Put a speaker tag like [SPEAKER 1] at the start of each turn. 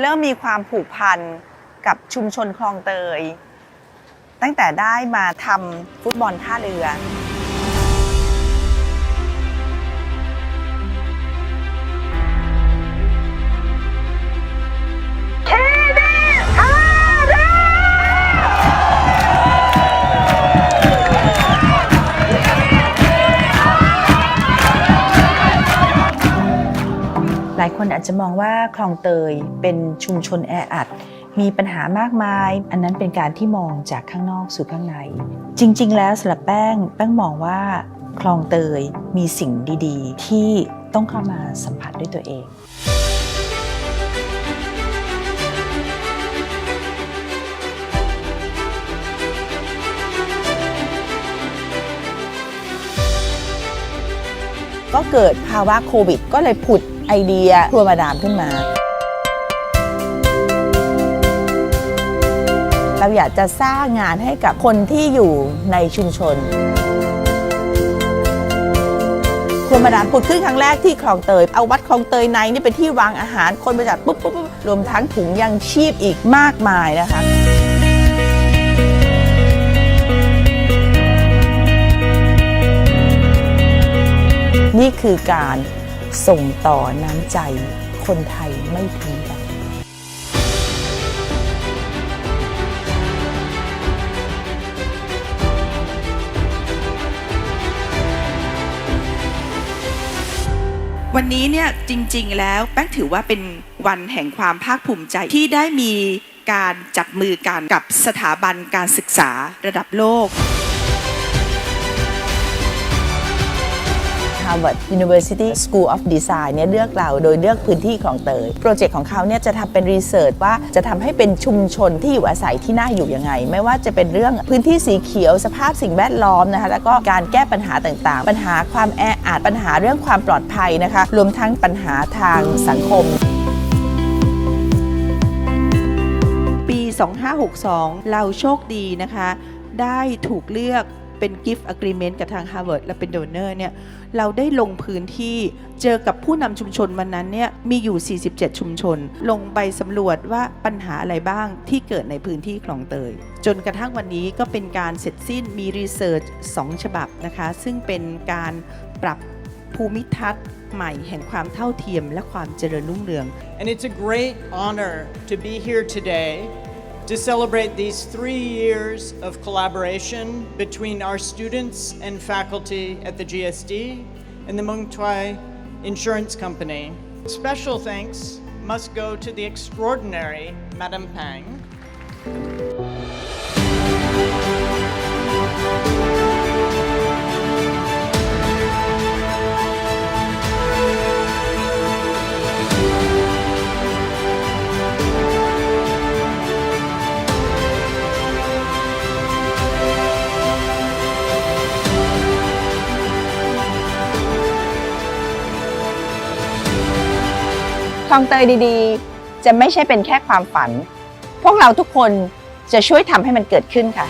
[SPEAKER 1] เริ่มมีความผูกพันกับชุมชนคลองเตย ตั้งแต่ได้มาทำฟุตบอลท่าเรือายคนอาจจะมองว่าคลองเตยเป็นชุมชนแออัด มีปัญหามากมาย อันนั้นเป็นการที่มองจากข้างนอกสู่ข้างใน จริง ๆ แล้วสำหรับแป้งแป้งมองว่าคลองเตยมีสิ่งดี ๆ ที่ต้องเข้ามาสัมผัสด้วยตัวเองก็เกิดภาวะโควิด ก็เลยผุด ไอเดียครัวมาดามขึ้นมา เราอยากจะสร้างงานให้กับคนที่อยู่ในชุมชนครัวมาดามผุดขึ้นครั้งแรกที่คลองเตย เอาวัดคลองเตยในนี่เป็นที่วางอาหารคนไปจัดปุ๊บปุ๊บปุ๊บรวมทั้งถุงยังชีพอีกมากมายนะคะนี่คือการ ส่งต่อน้ำใจคนไทยไม่ทิ้งกัน
[SPEAKER 2] วันนี้เนี่ยจริง ๆ แล้วแป้งถือว่าเป็นวันแห่งความภาคภูมิใจที่ได้มีการจับมือกันกับสถาบันการศึกษาระดับโลก
[SPEAKER 1] Harvard University School of Design เนี่ยเลือกเราโดยเลือกพื้นที่คลองเตยโปรเจกต์ของเขาเนี่ยจะทำเป็นรีเสิร์ชว่าจะทำให้เป็นชุมชนที่อยู่อาศัยที่น่าอยู่ยังไง ไม่ว่าจะเป็นเรื่องพื้นที่สีเขียวสภาพสิ่งแวดล้อมนะคะแล้วก็การแก้ปัญหาต่างๆ ปัญหาความแออัดปัญหาเรื่องความปลอดภัยนะคะ รวมทั้งปัญหาทางสังคม
[SPEAKER 2] ปี2562 เราโชคดีนะคะ ได้ถูกเลือก เป็น Gift Agreement กับทาง Harvard และเป็น Donor เนี่ยเราได้ลงพื้นที่เจอกับผู้นำชุมชนวันนั้นเนี่ยมีอยู่ 47 ชุมชน ลงไปสำรวจว่าปัญหาอะไรบ้างที่เกิดในพื้นที่คลองเตย จนกระทั่งวันนี้ก็เป็นการเสร็จสิ้นมีรีเสิร์ช2ฉบับนะคะ ซึ่งเป็นการปรับภูมิทัศน์ใหม่แห่งความเท่าเทียมและความเจริญรุ่งเรือง
[SPEAKER 3] And it's a great honor to be here today to celebrate these three years of collaboration between our students and faculty at the GSD and the Mung Twai Insurance Company. Special thanks must go to the extraordinary Madam Pang.
[SPEAKER 1] ลองเตยดีๆ จะไม่ใช่เป็นแค่ความฝัน พวกเราทุกคนจะช่วยทำให้มันเกิดขึ้นค่ะ